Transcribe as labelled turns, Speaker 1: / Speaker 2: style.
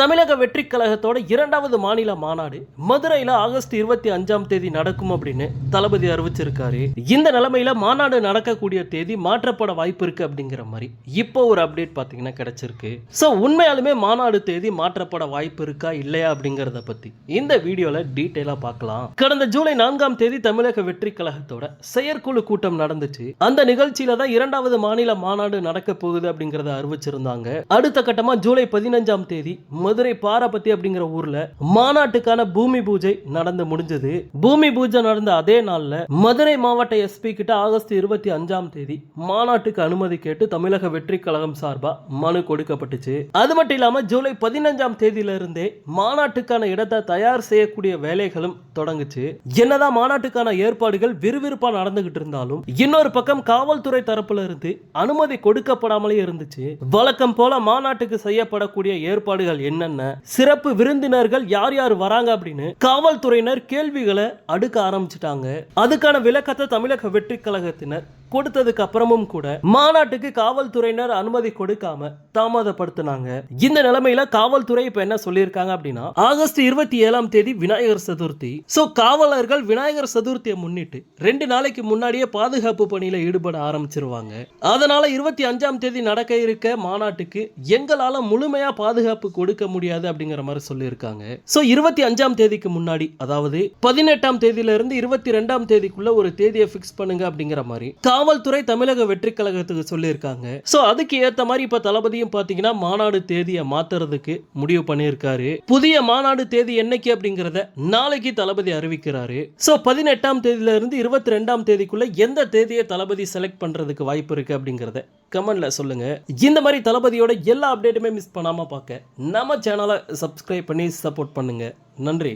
Speaker 1: தமிழக வெற்றி கழகத்தோட இரண்டாவது மாநில மாநாடு மதுரையில ஆகஸ்ட் இருபத்தி அஞ்சாம் தேதி நடக்கும் அப்படின்னு தளபதி அறிவிச்சிருக்காரு. இந்த நிலைமையில மாநாடு நடக்கக்கூடிய தேதி மாற்றப்பட வாய்ப்பு இருக்கு அப்படிங்கிற மாதிரி இப்போ ஒரு அப்டேட் பாத்தீங்கன்னா கிடைச்சிருக்கு. ஸோ உண்மையாலுமே மாநாடு தேதி மாற்றப்பட வாய்ப்பு இருக்கா இல்லையா அப்படிங்கறத பத்தி இந்த வீடியோல டீட்டெயிலாக பார்க்கலாம் கடந்த ஜூலை நான்காம் தேதி தமிழக வெற்றி கழகத்தோட செயற்குழு கூட்டம் நடந்துச்சு. அந்த நிகழ்ச்சியில தான் இரண்டாவது மாநில மாநாடு நடக்க போகுது அப்படிங்கிறத அறிவிச்சிருந்தாங்க. அடுத்த கட்டமா ஜூலை பதினஞ்சாம் தேதி மதுரை பாரபத்தி அப்படிங்கிற ஊர்ல மாநாட்டுக்கான பூமி பூஜை நடந்து முடிஞ்சது. பூமி பூஜை நடந்த அதே நாள்ல மதுரை மாவட்ட எஸ்பி கிட்ட ஆகஸ்ட் இருபத்தி அஞ்சாம் தேதி மாநாட்டுக்கு அனுமதி கேட்டு தமிழக வெற்றி கழகம் சார்பா மனு கொடுக்கப்பட்டுச்சு. அது மட்டும் இல்லாம ஜூலை பதினஞ்சாம் தேதியில இருந்தே மாநாட்டுக்கான இடத்தை தயார் செய்யக்கூடிய வேலைகளும் தொடங்குச்சு. என்னதான் மாநாட்டுக்கான ஏற்பாடுகள் விறுவிறுப்பா நடந்துகிட்டு இருந்தாலும் இன்னொரு பக்கம் காவல்துறை தரப்புல இருந்து அனுமதி கொடுக்கப்படாமலே இருந்துச்சு. வழக்கம் போல மாநாட்டுக்கு செய்யப்படக்கூடிய ஏற்பாடுகள் என்னென்ன? சிறப்பு விருந்தினர்கள் யார் யார் வராங்க அப்படின்னு காவல்துறையினர் கேள்விகளை அடுக்க ஆரம்பிச்சிட்டாங்க. அதுக்கான விளக்கத்தை தமிழக வெற்றி கழகத்தினர் கொடுத்ததுக்கு அப்புறமும் கூட மாநாட்டுக்கு காவல்துறையினர் அனுமதி கொடுக்காம தாமதப்படுத்தினாங்க. இந்த நிலைமையில காவல்துறை இப்ப என்ன சொல்லியிருக்காங்க அப்படின்னா ஆகஸ்ட் இருபத்தி ஏழாம் தேதி விநாயகர் சதுர்த்தி. சோ காவலர்கள் விநாயகர் சதுர்த்தியை முன்னிட்டு ரெண்டு நாளைக்கு முன்னாடியே பாதுகாப்பு பணியில ஈடுபட ஆரம்பிச்சிருவாங்க. அதனால இருபத்தி அஞ்சாம் தேதி நடக்க இருக்க மாநாட்டுக்கு எங்களால முழுமையா பாதுகாப்பு கொடுக்க முடியாது அப்படிங்கிற மாதிரி சொல்லியிருக்காங்க. சோ இருபத்தி அஞ்சாம் தேதிக்கு முன்னாடி அதாவது பதினெட்டாம் தேதியில இருந்து இருபத்தி ரெண்டாம் தேதிக்குள்ள ஒரு தேதியை ஃபிக்ஸ் பண்ணுங்க அப்படிங்கிற மாதிரி காவல்துறை தமிழக வெற்றி கழகத்துக்கு சொல்லியிருக்காங்க. ஸோ அதுக்கு ஏத்த மாதிரி இப்ப தளபதியும் பாத்தீங்கன்னா மாநாடு தேதியை மாத்துறதுக்கு முடிவு பண்ணியிருக்காரு. புதிய மாநாடு தேதி என்னைக்கு அப்படிங்கிறத நாளைக்கு தளபதி அறிவிக்கிறாரு. ஸோ பதினெட்டாம் தேதியில இருந்து இருபத்தி ரெண்டாம் தேதிக்குள்ள எந்த தேதியை தளபதி செலக்ட் பண்றதுக்கு வாய்ப்பு இருக்கு அப்படிங்கிறத கமெண்ட்ல சொல்லுங்க. இந்த மாதிரி தளபதியோட எல்லா அப்டேட்டுமே மிஸ் பண்ணாம பார்க்க நம்ம சேனலை சப்ஸ்கிரைப் பண்ணி சப்போர்ட் பண்ணுங்க. நன்றி.